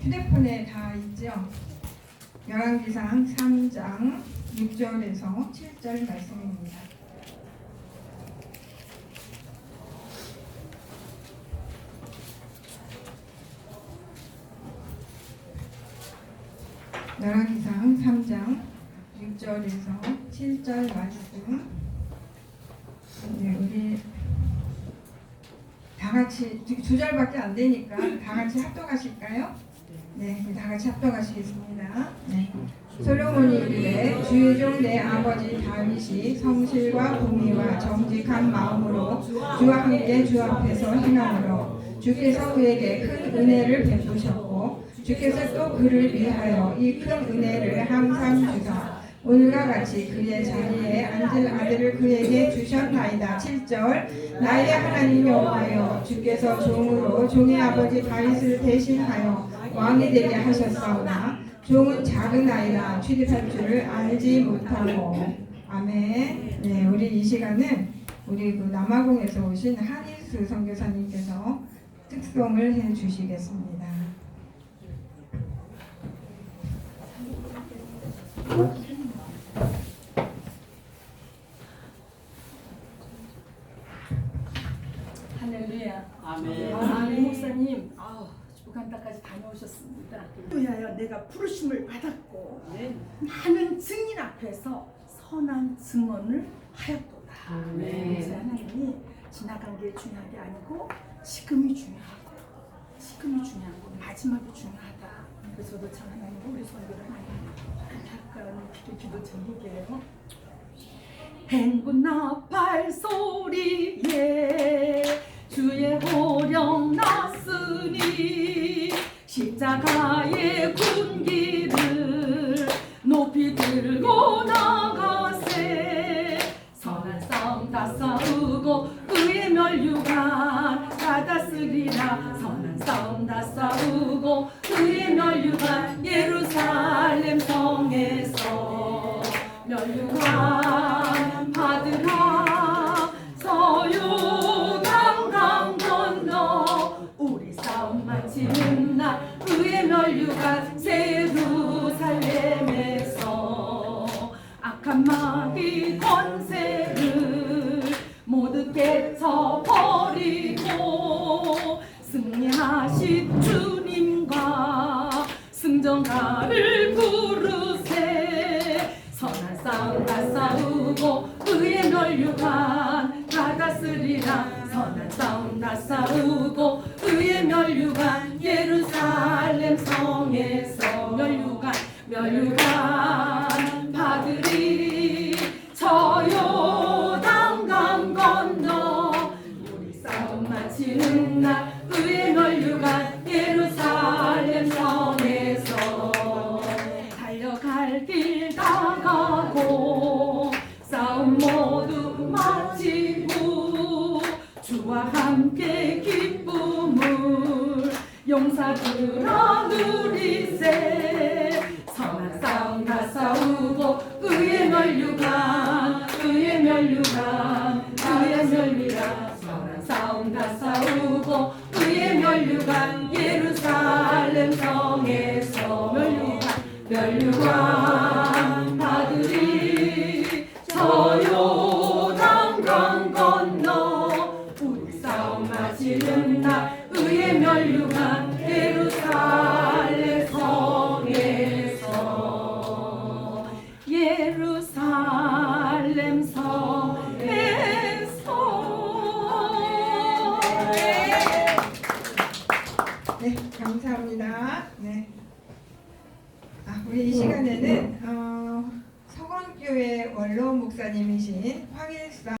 휴대폰에 다 있죠. 열왕기상 3장 6절에서 7절 말씀입니다. 열왕기상 3장 6절에서 7절 말씀. 네, 우리 다 같이 두, 두 절밖에 안 되니까 다 같이 합독하실까요? 네, 다 같이 합독하시겠습니다. 네. 솔로몬이 이르되 주의 종 내 아버지 다윗이 성실과 공의와 정직한 마음으로 주와 함께 주 앞에서 행함으로 주께서 그에게 큰 은혜를 베푸셨고 주께서 또 그를 위하여 이 큰 은혜를 항상 주사 오늘과 같이 그의 자리에 앉을 아들을 그에게 주셨나이다. 7절 나의 하나님 여호와여 주께서 종으로 종의 아버지 다윗을 대신하여 왕이 되게 하셨사오나 종은 작은 아이라 출입할 줄을 알지 못하고 아멘. 네, 우리 이 시간은 우리 그 남아공에서 오신 한희수 선교사님께서 특송을 해 주시겠습니다. 할렐루야. 아멘. 아, 네, 목사님, 아, 북한다까지 다녀오셨습니다. 위하여 내가 부르심을 받았고 네. 많은 증인 앞에서 선한 증언을 하였도다. 아멘. 그래서 하나님이 지나간 게 중요한 게 아니고 지금이 중요하고 지금이 중요하고 마지막이 중요하다. 그래서 저도 참 하나님 우리 선교를 많이 약간 기도 기도 드리게요. 행군 나팔 소리에 십자가의 군기를 높이 들고 나가세. 선한 싸움 다 싸우고 의의 멸류관 받았으리라. 선한 싸움 다 싸우고 의의 멸류관 예루살렘 성에서 멸류관 마치는 날 의의 멸류관 세루살렘에서 악한 마귀 권세를 모두 깨쳐버리고 승리하신 주님과 승전가를 부르세. 선한 싸움 다 싸우고 의의 멸류관 받았으리라. 선한 싸움 다 싸우고 성에서 멸류관 멸류관 받으리 저요당 강 건너 우리 싸움 마치는 날 의의 멸류관 예루살렘 성에서 달려갈 길 다가고 싸움 모두 마치고 주와 함께 기쁨을 용사들아 누리세. 선한 싸움 다 싸우고 의의 멸류관 의의 멸류관 의의 멸류관 선한 싸움 다 싸우고 의의 멸류관 예루살렘 성에서 멸류관 멸류관. 받으리 저요 네, 감사합니다. 네. 아, 우리 이 시간에는 어, 서건교회 원로 목사님이신 황일사